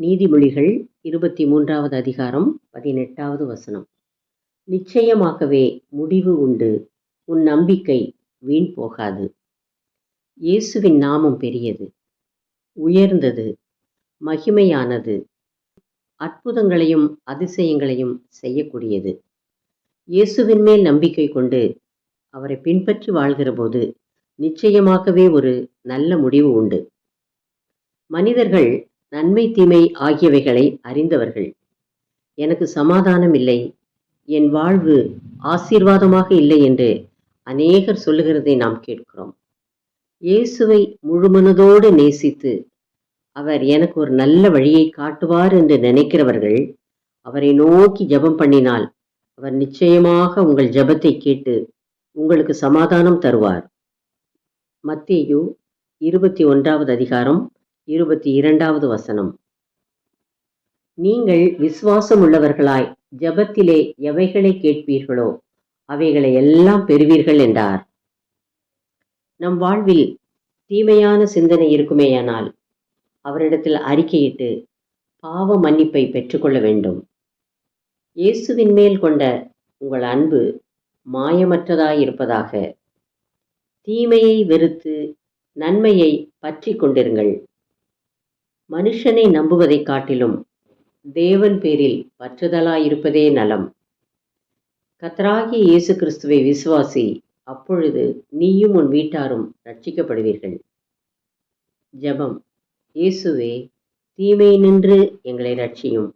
நீதிமொழிகள் இருபத்தி மூன்றாவது அதிகாரம் பதினெட்டாவது வசனம். நிச்சயமாகவே முடிவு உண்டு. உன் நம்பிக்கை வீண் போகாது. இயேசுவின் நாமம் பெரியது. உயர்ந்தது. மகிமையானது. அற்புதங்களையும் அதிசயங்களையும் செய்யக்கூடியது. இயேசுவின் மேல் நம்பிக்கை கொண்டு அவரை பின்பற்றி வாழ்கிறபோது நிச்சயமாகவே ஒரு நல்ல முடிவு உண்டு. மனிதர்கள் நன்மை தீமை ஆகியவைகளை அறிந்தவர்கள். எனக்கு சமாதானம் இல்லை என் வாழ்வு ஆசீர்வாதமாக இல்லை என்று அநேகர் சொல்லுகிறதை நாம் கேட்கிறோம். இயேசுவை முழுமனதோடு நேசித்து அவர் எனக்கு ஒரு நல்ல வழியை காட்டுவார் என்று நினைக்கிறவர்கள் அவரை நோக்கி ஜெபம் பண்ணினால் அவர் நிச்சயமாக உங்கள் ஜெபத்தை கேட்டு உங்களுக்கு சமாதானம் தருவார். மத்தேயு இருபத்தி ஒன்றாவது அதிகாரம் இருபத்தி இரண்டாவது வசனம். நீங்கள் விசுவாசம் உள்ளவர்களாய் ஜெபத்திலே எவைகளை கேட்பீர்களோ அவைகளை எல்லாம் பெறுவீர்கள் என்றார். நம் வாழ்வில் தீமையான சிந்தனை இருக்குமேயானால் அவரிடத்தில் அறிக்கையிட்டு பாவ மன்னிப்பை பெற்றுக்கொள்ள வேண்டும். இயேசுவின் மேல் கொண்ட உங்கள் அன்பு மாயமற்றதாயிருப்பதாக தீமையை வெறுத்து நன்மையை பற்றி கொண்டிருங்கள். மனுஷனை நம்புவதைக் காட்டிலும் தேவன் பேரில் பற்றுதலாயிருப்பதே நலம். கத்தராகிய இயேசு கிறிஸ்துவை விசுவாசி அப்பொழுது நீயும் உன் வீட்டாரும் ரட்சிக்கப்படுவீர்கள் ஜெபம். இயேசுவே தீமை நின்று எங்களை ரட்சியும்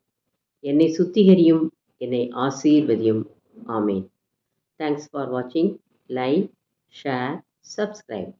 என்னை சுத்திகரியும் என்னை ஆசீர்வதியும். ஆமேன். தேங்க்ஸ் ஃபார் வாட்சிங் லைக் ஷேர் சப்ஸ்கிரைப்